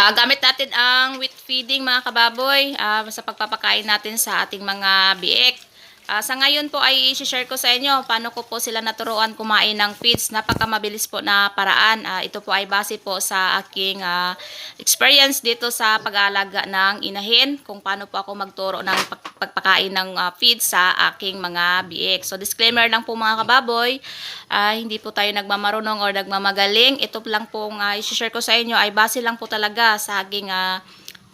Ah, gamit natin ang wheat feeding mga kababoy ah, sa pagpapakain natin sa ating mga biik. Ah, sa ngayon po ay i-share ko sa inyo paano ko po sila naturuan kumain ng feeds. Napakamabilis po na paraan. Ah, ito po ay base po sa aking ah, experience dito sa pag-aalaga ng inahin. Kung paano po ako magturo ng pag- pagpakain ng ah, feeds sa aking mga biik. So disclaimer lang po mga kababoy, ah, hindi po tayo nagmamarunong or nagmamagaling. Ito lang po nga i-share ko sa inyo ay base lang po talaga sa aking ah,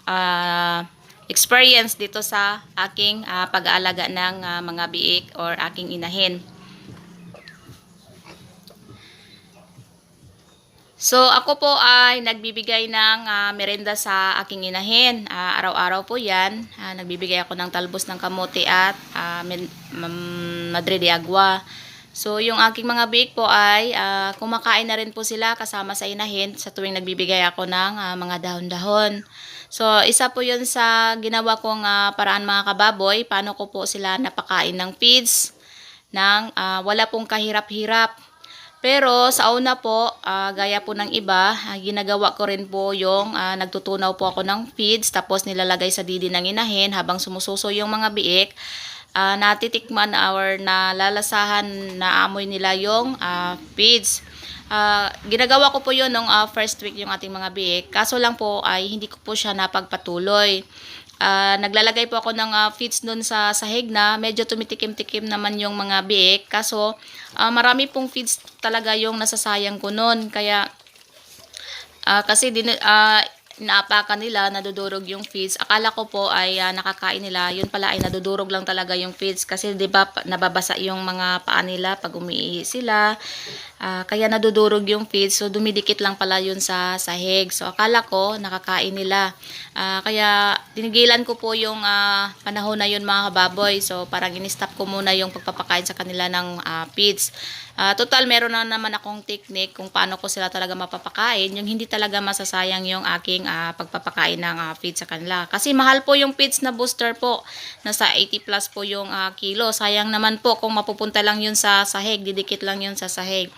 ah, experience dito sa aking ah, pag-aalaga ng ah, mga biik or aking inahin. So ako po ay nagbibigay ng ah, merenda sa aking inahin. Ah, araw-araw po 'yan. Ah, nagbibigay ako ng talbos ng kamote at mam- madre de agua. So yung aking mga biik po ay ah, kumakain na rin po sila kasama sa inahin sa tuwing nagbibigay ako ng ah, mga dahon-dahon. So isa po 'yun sa ginawa kong ah, paraan mga kababoy, paano ko po sila napakain ng feeds ng ah, wala pong kahirap-hirap. Pero sa una po, ah, gaya po ng iba, ah, ginagawa ko rin po yung ah, nagtutunaw po ako ng feeds tapos nilalagay sa didi ng inahin habang sumususo yung mga biik. Ah, natitikman or nalalasahan na amoy nila yung ah, feeds. Ah, ginagawa ko po yun nung ah, first week yung ating mga biik. Kaso lang po ay hindi ko po siya napagpatuloy. Ah, naglalagay po ako ng ah, feeds doon sa sahig na medyo tumitikim-tikim naman yung mga biik. Kaso ah, marami pong feeds talaga yung nasasayang ko noon. Kaya ah, kasi din ah, inaapakan nila, nadudurog yung feeds. Akala ko po ay ah, nakakain nila. Yun pala ay nadudurog lang talaga yung feeds kasi 'di ba nababasa yung mga paa nila pag umiihi sila. Ah, kaya nadudurog yung feeds. So dumidikit lang pala yun sa sahig. So akala ko nakakain nila. Ah, kaya tinigilan ko po yung ah, panahon na yun mga kababoy. So parang in-stop ko muna yung pagpapakain sa kanila ng ah, feeds. Ah, total, meron na naman akong technique kung paano ko sila talaga mapapakain. Yung hindi talaga masasayang yung aking ah, pagpapakain ng ah, feed sa kanila. Kasi mahal po yung feeds na booster po. Nasa 80 plus po yung ah, kilo. Sayang naman po kung mapupunta lang yun sa sahig. Didikit lang yun sa sahig.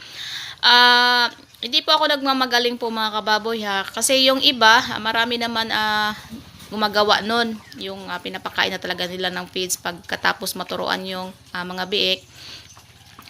Ah, hindi po ako nagmamagaling po mga kababoy ha. Kasi yung iba, marami naman ah, gumagawa nun. Yung ah, pinapakain na talaga nila ng feeds pagkatapos maturuan yung ah, mga biik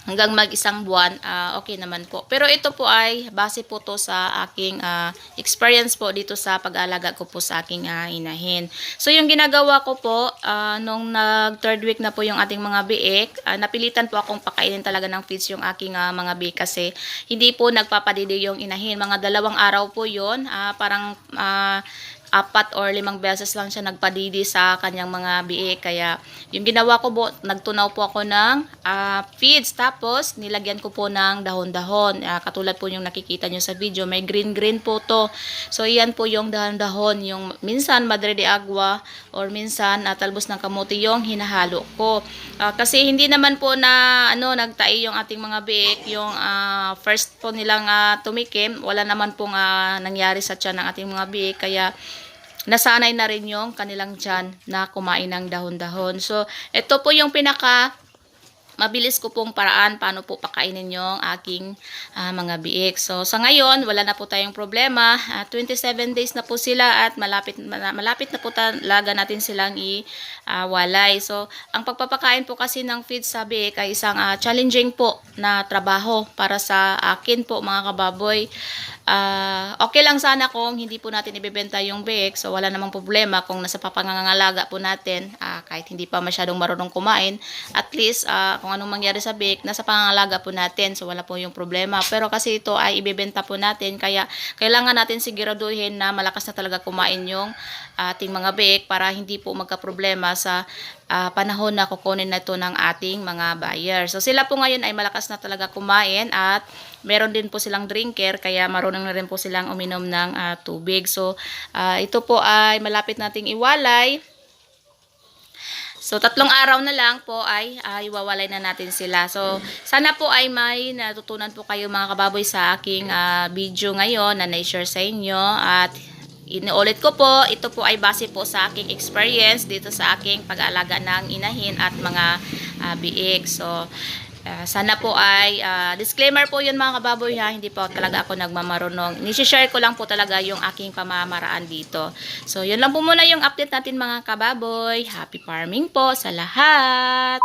hanggang mag isang buwan, ah, okay naman po. Pero ito po ay base po to sa aking ah, experience po dito sa pag-alaga ko po sa aking ah, inahin. So yung ginagawa ko po, ah, nung nag third week na po yung ating mga biik, ah, napilitan po akong pakainin talaga ng feeds yung aking ah, mga biik kasi hindi po nagpapadidi yung inahin. Mga dalawang araw po yun, ah, parang ah, apat or limang beses lang siya nagpadidi sa kanyang mga biik. Kaya yung ginawa ko po, nagtunaw po ako ng ah, feeds. Tapos nilagyan ko po ng dahon-dahon. Ah, katulad po yung nakikita nyo sa video, may green-green po to. So yan po yung dahon-dahon. Yung minsan madre de agua or minsan ah, talbos ng kamote yung hinahalo ko. Ah, kasi hindi naman po na ano nagtai yung ating mga biik. Yung ah, first po nilang ah, tumikim, wala naman pong ah, nangyari sa tiyan ng ating mga biik. Kaya nasanay na rin yung kanilang tiyan na kumain ng dahon-dahon. So, ito po yung pinaka mabilis ko pong paraan paano po pakainin yung aking ah, mga biik. So, sa ngayon, wala na po tayong problema. Ah, 27 days na po sila at malapit, mala- malapit na po talaga natin silang i-walay. so, ang pagpapakain po kasi ng feed sa biik ay isang ah, challenging po na trabaho para sa akin po mga kababoy. Ah, okay lang sana kung hindi po natin ibebenta yung biik. So, wala namang problema kung nasa papangangalaga po natin, ah, kahit hindi pa masyadong marunong kumain. At least, ah, kung anong mangyari sa biik, nasa pangangalaga po natin. So, wala po yung problema. Pero kasi ito ay ibebenta po natin. Kaya, kailangan natin siguraduhin na malakas na talaga kumain yung ating mga biik para hindi po magka-problema sa ah, panahon na kukunin na ito ng ating mga buyer. So sila po ngayon ay malakas na talaga kumain at meron din po silang drinker kaya marunong na rin po silang uminom ng ah, tubig. So ah, ito po ay malapit nating iwalay. So, tatlong araw na lang po ay ah, iwawalay na natin sila. So, sana po ay may natutunan po kayo mga kababoy sa aking ah, video ngayon na na-share sa inyo. At inuulit ko po, ito po ay base po sa aking experience dito sa aking pag-aalaga ng inahin at mga ah, biik. So, Ah, sana po ay ah, disclaimer po yun mga kababoy ha, hindi po talaga ako nagmamarunong. Nisi-share ko lang po talaga yung aking pamamaraan dito. So yun lang po muna yung update natin mga kababoy. Happy farming po sa lahat!